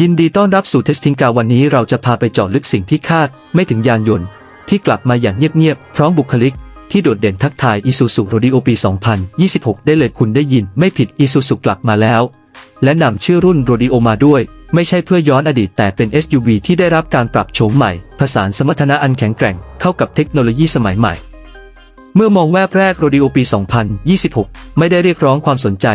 ยินดีต้อนรับสู่เทสติงกาวันนี้เราจะพาไปเจาะลึกสิ่งที่คาด ไม่ถึงยานยนต์ ที่กลับมาอย่างเงียบๆ พร้อมบุคลิก ที่โดดเด่นทักทาย Isuzu Rodeo ปี 2026 ได้เลยคุณได้ยิน ไม่ผิด Isuzu กลับมาแล้ว และนำชื่อรุ่น Rodeo มาด้วย ไม่ใช่เพื่อย้อนอดีตแต่เป็น SUV ที่ได้รับการปรับโฉมใหม่ ผสานสมรรถนะอันแข็งแกร่งเข้ากับเทคโนโลยีสมัยใหม่เมื่อมองแวบแรกโรดิโอปี 2026 ไม่ได้เรียกร้องความสนใจ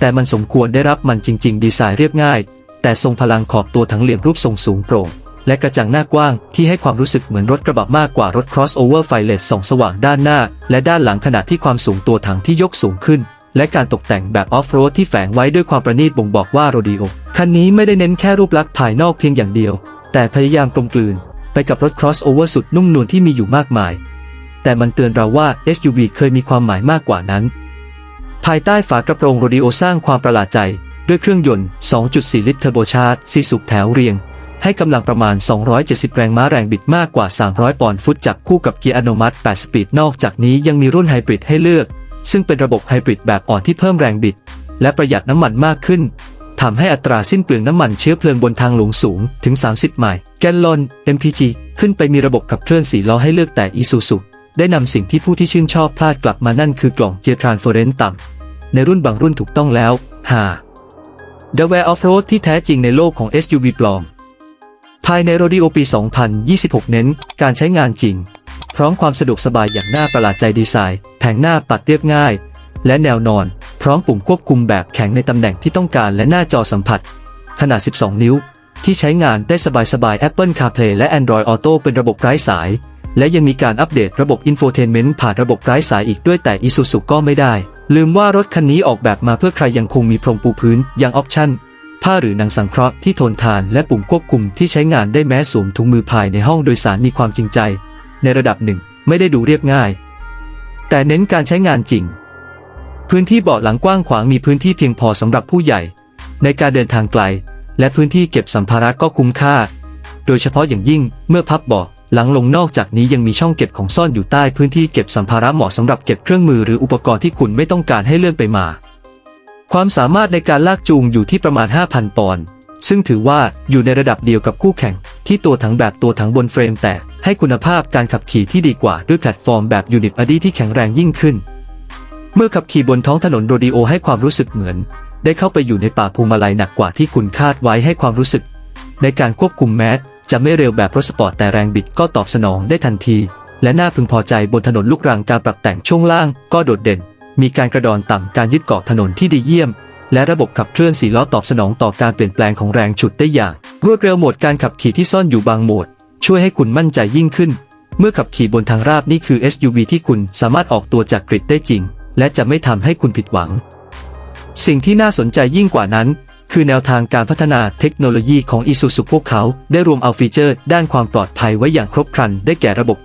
แต่มันสมควรได้รับมันจริง ๆ ดีไซน์เรียบง่าย แต่ทรงพลังขอบตัวถังเหลี่ยมรูปทรงสูงโปร่ง และกระจังหน้ากว้างที่ให้ความรู้สึกเหมือนรถกระบะมากกว่ารถ crossover ไฟเลสส่องสว่างด้านหน้า และด้านหลังขณะที่ความสูงตัวถังที่ยกสูงขึ้น และการตกแต่งแบบออฟโรดที่แฝงไว้ด้วยความประณีตบ่งบอกว่าโรดิโอคันนี้ไม่ได้เน้นแค่รูปลักษณ์ภายนอกเพียงอย่างเดียว แต่พยายามกลมกลืน ไปกับรถ crossover สุดนุ่มนวลที่มีอยู่มากมาย แต่มันเตือนเราว่า SUV เคยมีความหมายมากกว่านั้น ภายใต้ฝากระโปรงโรดิโอสร้างความประหลาดใจ ด้วยเครื่องยนต์ 2.4 ลิตรเทอร์โบชาร์จ4สูบแถวเรียง ให้กำลังประมาณ 270 แรงม้าแรงบิดมากกว่า 300 ปอนด์ฟุตจับคู่กับเกียร์อัตโนมัติ 8 สปีด นอกจากนี้ยังมีรุ่นไฮบริดให้เลือก ซึ่งเป็นระบบไฮบริดแบบอ่อนที่เพิ่มแรงบิด และประหยัดน้ำมันมากขึ้นทำให้อัตราสิ้นเปลืองน้ำมันเชื้อเพลิงบนทางหลวงสูงถึง 30 ไมล์ แกลลอน MPG ขึ้นไปมีระบบขับเคลื่อน4ล้อให้เลือกแต่ Isuzu ได้นำสิ่งที่ผู้ที่ชื่นชอบพลาดกลับมานั่นคือกล่องเกียร์ทรานสเฟอเรนซ์ต่ำในรุ่นบางรุ่นถูกต้องแล้ว หา The Wear Off-Road ที่แท้จริงในโลกของ SUV ปลอม ภายในโรดิโอปี 2026 เน้น การใช้งานจริง พร้อมความสะดวกสบายอย่างน่าประหลาดใจดีไซน์ แผงหน้าปัดเรียบง่าย และแนวนอน พร้อมปุ่มควบคุมแบบแข็งในตำแหน่งที่ต้องการและหน้าจอสัมผัส ขนาด 12 นิ้ว ที่ใช้งานได้สบายๆ Apple CarPlay และ Android Auto เป็นระบบไร้สาย และยังมีการอัปเดตระบบ Infotainment ผ่านระบบไร้สายอีกด้วยแต่ Isuzu ก็ไม่ได้ ลืมว่ารถคันนี้ออกแบบมาเพื่อใครยังคงมีพรมปูพื้นยังออปชั่น ผ้าหรือหนังสังเคราะห์ที่ทนทานและปุ่มควบคุมที่ใช้งานได้แม้สวมถุงมือภายในห้องโดยสารมีความจริงใจ ในระดับหนึ่งไม่ได้ดูเรียบง่าย แต่เน้นการใช้งานจริง พื้นที่เบาะหลังกว้างขวางมีพื้นที่เพียงพอสำหรับผู้ใหญ่ ในการเดินทางไกล และพื้นที่เก็บสัมภาระก็คุ้มค่า โดยเฉพาะอย่างยิ่งเมื่อพับเบาะ หลังลงนอกจากนี้ยังมีช่องเก็บของซ่อนอยู่ใต้พื้นที่เก็บสัมภาระเหมาะสำหรับเก็บเครื่องมือหรืออุปกรณ์ที่คุณไม่ต้องการให้เลื่อนไปมา ความสามารถในการลากจูงอยู่ที่ประมาณ 5,000 ปอนด์ซึ่งถือว่าอยู่ในระดับเดียวกับคู่แข่ง ที่ตัวถังแบบตัวถังบนเฟรมแต่ให้คุณภาพการขับขี่ที่ดีกว่าด้วยแพลตฟอร์มแบบยูนิตอดีที่แข็งแรงยิ่งขึ้น เมื่อขับขี่บนท้องถนนโรดิโอให้ความรู้สึกเหมือน ได้เข้าไปอยู่ในป่าภูมิลัยหนักกว่าที่คุณคาดไว้ให้ความรู้สึก ในการควบคุมแม้จะไม่เร็วแบบรถสปอร์ตแต่แรงบิดก็ตอบสนองได้ทันที และน่าพึงพอใจบนถนนลูกรังการปรับแต่งช่วงล่างก็โดดเด่น มีการกระดอนต่ำการยึดเกาะถนนที่ดีเยี่ยม และระบบขับเคลื่อนสีล้อตอบสนองต่อการเปลี่ยนแปลงของแรงฉุดได้อย่าง รวดเร็วโหมดการขับขี่ที่ซ่อนอยู่บางโหมด ช่วยให้คุณมั่นใจยิ่งขึ้น เมื่อขับขี่บนทางราบนี่คือ SUV ที่คุณสามารถออกตัวจากกริดได้จริง และจะไม่ทำให้คุณผิดหวัง สิ่งที่น่าสนใจยิ่งกว่านั้น คือแนวทางการพัฒนาเทคโนโลยีของ Isuzu พวกเขา ได้รวมเอาฟีเจอร์ด้านความปลอดภัยไว้อย่างครบครันได้แก่ระบบ